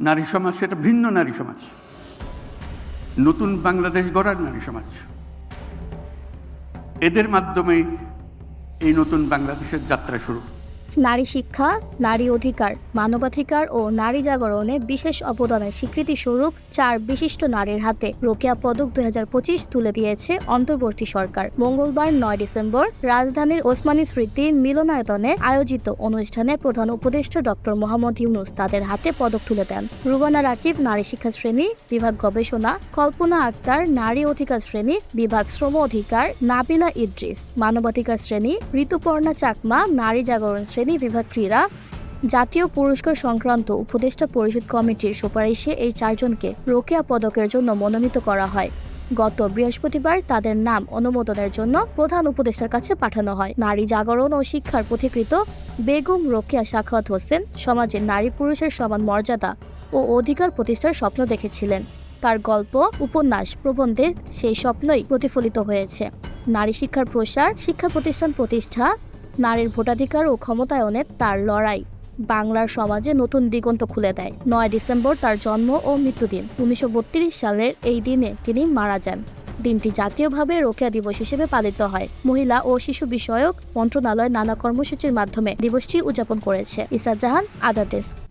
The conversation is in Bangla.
নারী সমাজ, সেটা ভিন্ন নারী সমাজ। নতুন বাংলাদেশ গড়ার নারী সমাজ। এদের মাধ্যমে এই নতুন বাংলাদেশের যাত্রা শুরু। নারী শিক্ষা, নারী অধিকার, মানবাধিকার ও নারী জাগরণে বিশেষ অবদানের স্বীকৃতি স্বরূপ চার বিশিষ্ট নারীর হাতে রোকেয়া পদক দুই হাজার পঁচিশ তুলে দিয়েছে অন্তর্বর্তী সরকার। মঙ্গলবার নয় ডিসেম্বর রাজধানীর ওসমানী স্মৃতি মিলনায়তনে আয়োজিত অনুষ্ঠানে প্রধান উপদেষ্টা ডক্টর মোহাম্মদ ইউনুস তাদের হাতে পদক তুলে দেন। রুবানা রাকিব নারী শিক্ষা শ্রেণি, বিভাগ গবেষণা, কল্পনা আক্তার নারী অধিকার শ্রেণি, বিভাগ শ্রম অধিকার, নাবিলা ইদ্রিস। মানবাধিকার শ্রেণি, ঋতুপর্ণা চাকমা নারী জাগরণ শ্রেণি বিভাগ ক্রীড়া, জাতীয় পুরস্কার সংক্রান্ত উপদেষ্টা পরিষদ কমিটির সুপারিশে এই চারজনকে রোকেয়া পদকের জন্য মনোনীত করা হয়। গত বৃহস্পতিবার তাদের নাম অনুমোদনের জন্য প্রধান উপদেষ্টার কাছে পাঠানো হয়। নারী জাগরণ ও শিক্ষার পথিকৃত বেগম রোকেয়া সাখাওয়াত হোসেন সমাজে নারী পুরুষের সমান মর্যাদা ও অধিকার প্রতিষ্ঠার স্বপ্ন দেখেছিলেন। তার গল্প, উপন্যাস, প্রবন্ধে সেই স্বপ্নই প্রতিফলিত হয়েছে। নারী শিক্ষার প্রসার, শিক্ষা প্রতিষ্ঠান প্রতিষ্ঠা নারীর ভোটাধিকার ও ক্ষমতায়নে তার লড়াই। বাংলার সমাজে নতুন দিগন্ত খুলে দেয়। নয় ডিসেম্বর তার জন্ম ও মৃত্যুদিন উনিশশো বত্রিশ সালের এই দিনে তিনি মারা যান। দিনটি জাতীয়ভাবে রোকেয়া দিবস হিসেবে পালিত হয়। মহিলা ও শিশু বিষয়ক মন্ত্রণালয় নানা কর্মসূচির মাধ্যমে দিবসটি উদযাপন করেছে। ইসরাত জাহান, আজাদ ডেস্ক।